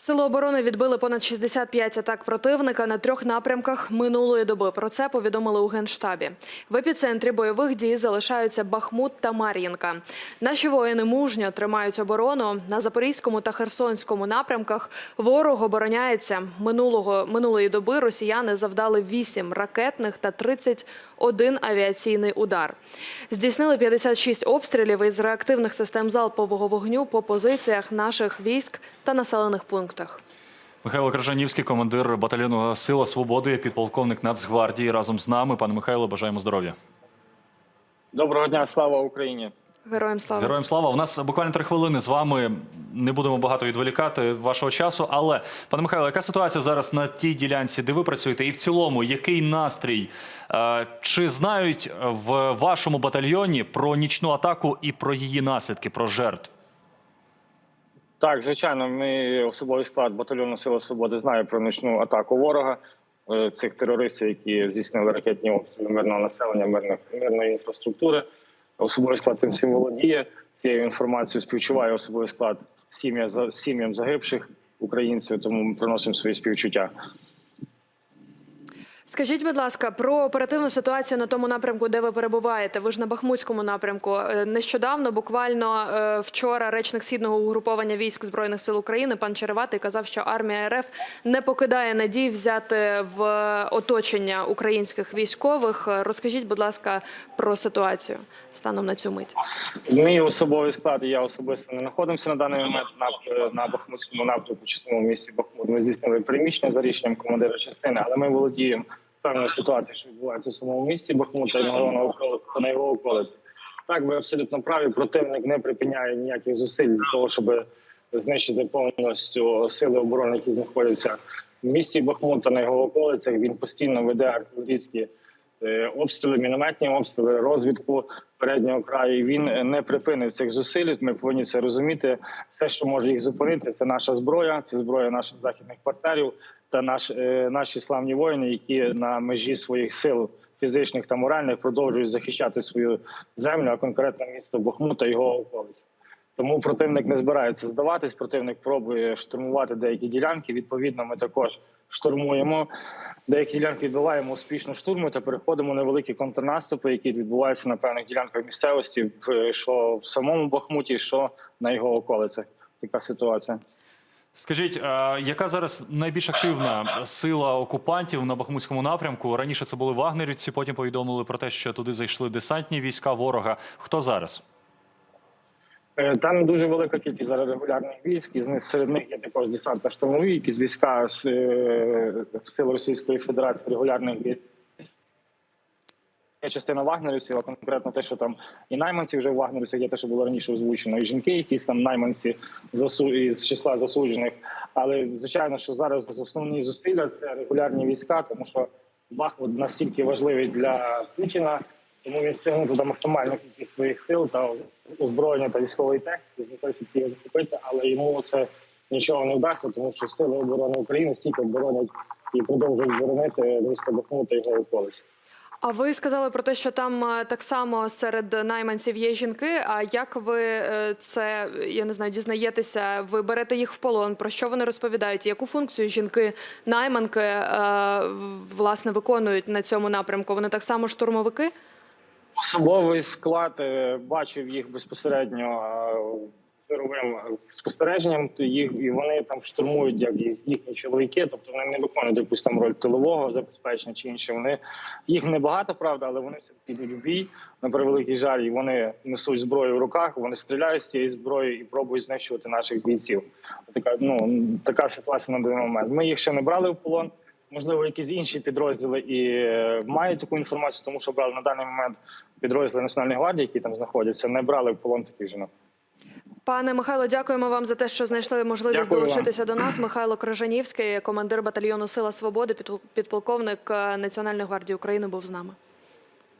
Сили оборони відбили понад 65 атак противника на трьох напрямках минулої доби. Про це повідомили у генштабі. В епіцентрі бойових дій залишаються Бахмут та Мар'їнка. Наші воїни мужньо тримають оборону на запорізькому та херсонському напрямках. Ворог обороняється минулого минулої доби. Росіяни завдали 8 ракетних та 31 авіаційний удар. Здійснили 56 обстрілів із реактивних систем залпового вогню по позиціях наших військ та населених пунктах. Михайло Крижанівський, командир батальйону Сила Свободи, підполковник Нацгвардії. Разом з нами. Пане Михайло, бажаємо здоров'я. Доброго дня, слава Україні. Героям слава. Героям слава. У нас буквально три хвилини з вами. Не будемо багато відволікати вашого часу. Але, пане Михайло, яка ситуація зараз на тій ділянці, де ви працюєте? І в цілому, який настрій? Е, Чи знають в вашому батальйоні про нічну атаку і про її наслідки, про жертв? Так, звичайно, ми особовий склад батальйону Сила Свободи знає про нічну атаку ворога е, цих терористів, які здійснили ракетні обстріли мирного населення, мирних мирної інфраструктури. Особовий склад цим всім володіє. Цією інформацією співчуває особовий склад сім'я сім'ям загибших українців. Тому ми приносимо свої співчуття. Скажіть, будь ласка, про оперативну ситуацію на тому напрямку, де ви перебуваєте. Ви ж на Бахмутському напрямку. Е, Нещодавно, буквально е, вчора, речник східного угруповання військ збройних сил України пан Череватий казав, що армія РФ не покидає надій взяти в оточення українських військових. Розкажіть, будь ласка, про ситуацію станом на цю мить. Мій особовий склад я особисто не знаходимося на даний момент на, на Бахмутському напрямку чи самому місті Бахмут. Ми здійснили переміщення за рішенням командира частини, але ми володіємо певною ситуацією, що відбувається в самому місті Бахмут та його навколо на його околиці. Так, ви абсолютно праві. Противник не припиняє ніяких зусиль для того, щоб знищити повністю сили оборони, які знаходяться в місті Бахмут та на його околицях. Він постійно веде артилерійські е, обстріли, мінометні обстріли, розвідку переднього краю. І Він не припинить цих зусиль. Ми повинні це розуміти. Все, що може їх зупинити, це наша зброя, це зброя наших західних партнерів та наш, е, наші славні воїни, які на межі своїх сил. Фізичних та моральних продовжують захищати свою землю, а конкретно місто Бахмут та його околиці. Тому противник не збирається здаватись. Противник пробує штурмувати деякі ділянки. Відповідно, ми також штурмуємо деякі ділянки. Відбиваємо успішно штурми та переходимо на великі контрнаступи, які відбуваються на певних ділянках місцевості, що в самому Бахмуті, що на його околицях. Така ситуація. Скажіть, яка зараз найбільш активна сила окупантів на Бахмутському напрямку? Раніше це були вагнерівці, потім повідомили про те, що туди зайшли десантні війська ворога. Хто зараз? Е, Там дуже велика кількість зараз регулярних військ, і серед них є також десантно штурмові, якісь війська з е, сил Російської Федерації регулярних військ. Є частина вагнерівців, а конкретно те, що там і найманці вже в вагнерівцях є те, що було раніше озвучено, і жінки, якісь там найманці засу... із числа засуджених. Але звичайно, що зараз основні зусилля це регулярні війська, тому що Бахмут настільки важливий для Путіна, тому він стягнув туди максимальну кількість своїх сил та озброєння та військової техніки, з метою, щоб його захопити, але йому це нічого не вдасться, тому що сили оборони України стільки боронять і продовжують боронити місто Бахмут та його околиці. А ви сказали про те, що там е, так само серед найманців є жінки. А як ви е, це я не знаю, дізнаєтеся? Ви берете їх в полон? Про що вони розповідають? Яку функцію жінки найманки е, власне виконують на цьому напрямку? Вони так само штурмовики? Особовий склад бачив їх безпосередньо зоровим спостереженням. то їх і вони там штурмують як їхні чоловіки, тобто вони не виконують якусь там роль тилового забезпечення чи інше. Вони їх небагато, правда, але вони все йдуть в бій на превеликий жаль. І вони несуть зброю в руках. Вони стріляють з цієї зброї і пробують знищувати наших бійців. Така ну така ситуація на даний момент. Ми їх ще не брали в полон. Можливо, якісь інші підрозділи і е, мають таку інформацію, тому що брали на даний момент підрозділи Національної гвардії, які там знаходяться, не брали в полон таких жінок. Пане Михайло, дякуємо вам за те, що знайшли можливість Дякую вам. долучитися до нас. Михайло Крижанівський, командир батальйону Сила Свободи, підполковник е, Національної гвардії України, був з нами.